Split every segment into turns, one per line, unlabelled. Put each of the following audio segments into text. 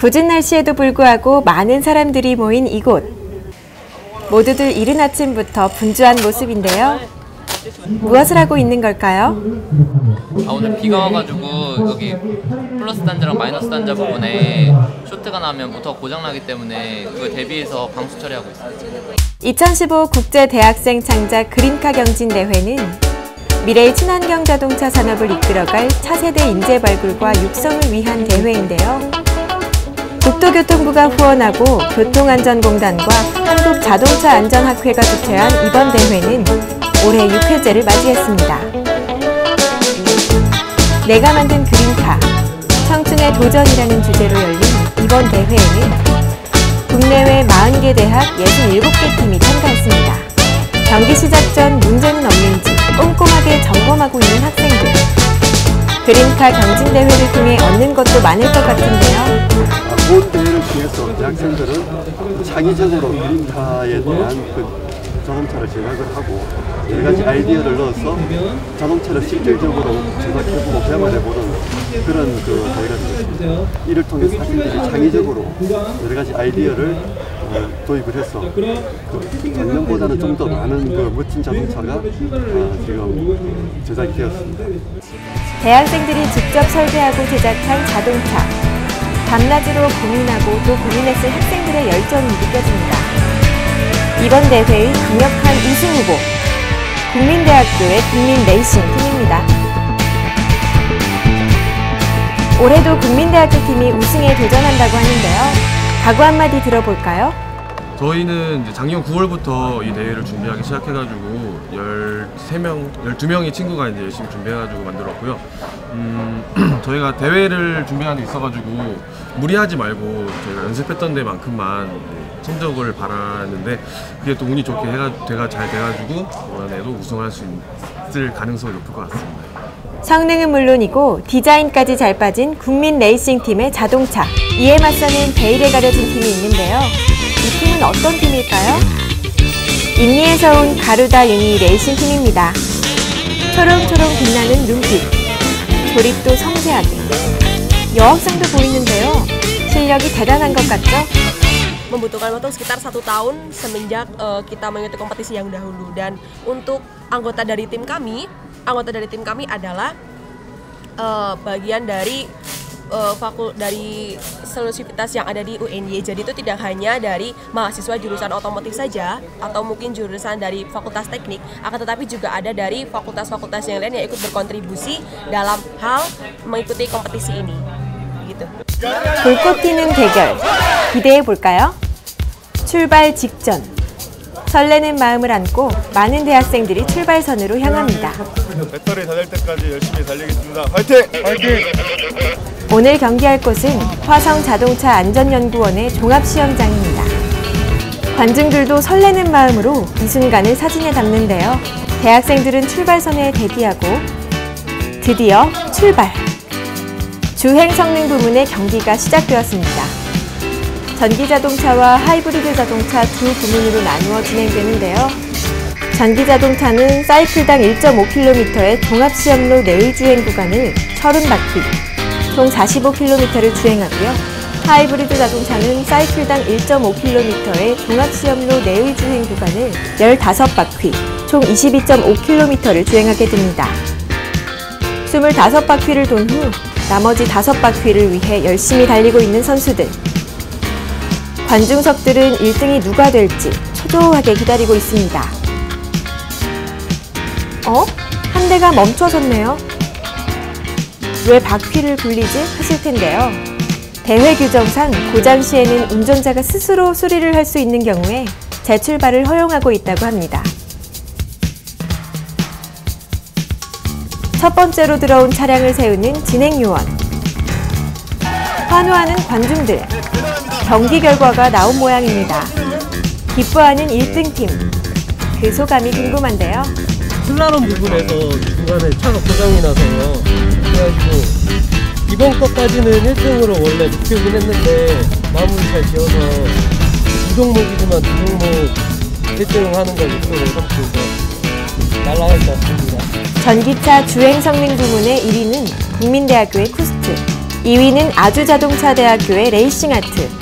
굳은 날씨에도 불구하고 많은 사람들이 모인 이곳. 모두들 이른 아침부터 분주한 모습인데요. 무엇을 하고 있는 걸까요?
아 오늘 비가 와가지고 여기 플러스 단자랑 마이너스 단자 부분에 쇼트가 나면 모터가 고장나기 때문에 그걸 대비해서 방수 처리하고 있어요
2015 국제대학생 창작 그린카 경진대회는 미래의 친환경 자동차 산업을 이끌어갈 차세대 인재 발굴과 육성을 위한 대회인데요. 국토교통부가 후원하고 교통안전공단과 한국자동차안전학회가 주최한 이번 대회는 올해 6회째를 맞이했습니다. 내가 만든 그린카, 청춘의 도전이라는 주제로 열린 이번 대회에는 국내외 40개 대학 67개 팀이 참가했습니다. 경기 시작 전 문제는 없는지 꼼꼼하게 점검하고 있는 학생들. 그린카 경진대회를 통해 얻는 것도 많을 것 같은데요.
본 대회를 통해서 대학생들은 창의적으로 그린카에 대한 그 자동차를 제작을 하고 여러 가지 아이디어를 넣어서 자동차를 실질적으로 제작해보고 개발해보는 그런 그 대회가 되겠습니다. 이를 통해서 학생들이 창의적으로 여러 가지 아이디어를 어, 도입을 해서 그 작년보다는 좀 더 많은 그 멋진 자동차가 어, 지금 제작이 되었습니다.
대학생들이 직접 설계하고 제작한 자동차. 밤낮으로 고민하고 또 고민했을 학생들의 열정이 느껴집니다. 이번 대회의 강력한 우승 후보, 국민대학교의 국민 레이싱 팀입니다. 올해도 국민대학교 팀이 우승에 도전한다고 하는데요. 각오 한마디 들어볼까요?
저희는 이제 작년 9월부터 이 대회를 준비하기 시작해가지고 13명, 12명의 친구가 이제 열심히 준비해가지고 만들었고요. 음, 저희가 대회를 준비하는 데 있어가지고 무리하지 말고 저희가 연습했던 데만큼만 성적을 바라는데 그게 또 운이 좋게 해가, 돼가, 잘 돼가지고 이번에도 우승할 수 있을 가능성이 높을 것 같습니다.
성능은 물론이고 디자인까지 잘 빠진 국민 레이싱 팀의 자동차. 이에 맞서는 베일에 가려진 팀이 있는데요. 이 팀은 어떤 팀일까요? 인리에서 온 가루다 유니 레이싱 팀입니다. 초롱초롱 빛나는 눈빛. 조립도 섬세하게. 여학생도 보이는데요. 실력이 대단한 것 같죠?
membutuhkan waktu sekitar satu tahun semenjak uh, kita mengikuti kompetisi yang dahulu dan untuk anggota dari tim kami anggota dari tim kami adalah uh, bagian dari uh, fakul dari selusivitas yang ada di UNY jadi itu tidak hanya dari mahasiswa jurusan otomotif saja atau mungkin jurusan dari fakultas teknik akan tetapi juga ada dari fakultas-fakultas yang lain yang ikut berkontribusi dalam hal mengikuti kompetisi ini gitu.
불꽃 튀는 대결 기대해 볼까요? 출발 직전 설레는 마음을 안고 많은 대학생들이 출발선으로 향합니다.
배터리 다 될 때까지 열심히 달리겠습니다. 화이팅! 화이팅!
오늘 경기할 곳은 화성 자동차 안전연구원의 종합시험장입니다. 관중들도 설레는 마음으로 이 순간을 사진에 담는데요. 대학생들은 출발선에 대기하고 드디어 출발! 주행 성능 부문의 경기가 시작되었습니다. 전기 자동차와 하이브리드 자동차 두 부문으로 나누어 진행되는데요. 전기 자동차는 사이클당 1.5km의 종합시험로 내의 주행 구간을 30바퀴, 총 45km를 주행하고요. 하이브리드 자동차는 사이클당 1.5km의 종합시험로 내의 주행 구간을 15바퀴, 총 22.5km를 주행하게 됩니다. 25바퀴를 돈 후 나머지 5바퀴를 위해 열심히 달리고 있는 선수들. 관중석들은 1등이 누가 될지 초조하게 기다리고 있습니다. 어? 한 대가 멈춰섰네요. 왜 바퀴를 굴리지? 하실 텐데요. 대회 규정상 고장 시에는 운전자가 스스로 수리를 할 수 있는 경우에 재출발을 허용하고 있다고 합니다. 첫 번째로 들어온 차량을 세우는 진행 요원. 환호하는 관중들. 경기 결과가 나온 모양입니다. 기뻐하는 1등 팀. 그 소감이 궁금한데요.
슬라롬 부분에서 중간에 차가 고장이 나서요. 그래가지고 이번 것까지는 1등으로 원래 목표긴 했는데 마무리 잘 지어서 두 종목이지만 두 종목 1등을 하는 걸 목표로 삼고 날아갈 것 같습니다.
전기차 주행 성능 부문의 1위는 국민대학교의 쿠스트. 2위는 아주자동차대학교의 레이싱아트,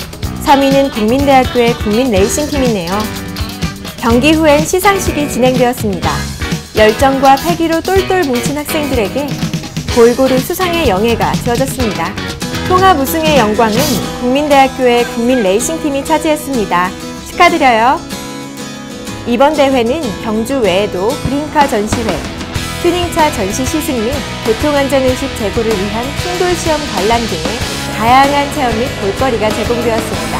3위는 국민대학교의 국민 레이싱팀이네요. 경기 후엔 시상식이 진행되었습니다. 열정과 패기로 똘똘 뭉친 학생들에게 골고루 수상의 영예가 주어졌습니다. 통합 우승의 영광은 국민대학교의 국민 레이싱팀이 차지했습니다. 축하드려요. 이번 대회는 경주 외에도 그린카 전시회, 튜닝차 전시 시승 및 교통안전의식 제고를 위한 충돌시험 관람 등의 다양한 체험 및 볼거리가 제공되었습니다.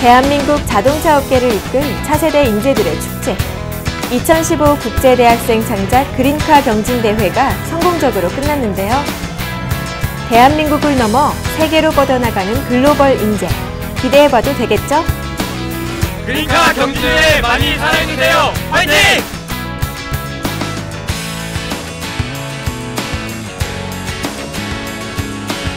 대한민국 자동차 업계를 이끌 차세대 인재들의 축제 2015 국제대학생 창작 그린카 경진대회가 성공적으로 끝났는데요. 대한민국을 넘어 세계로 뻗어나가는 글로벌 인재 기대해봐도 되겠죠?
그러니까 경주에 많이 사랑해주세요. 화이팅!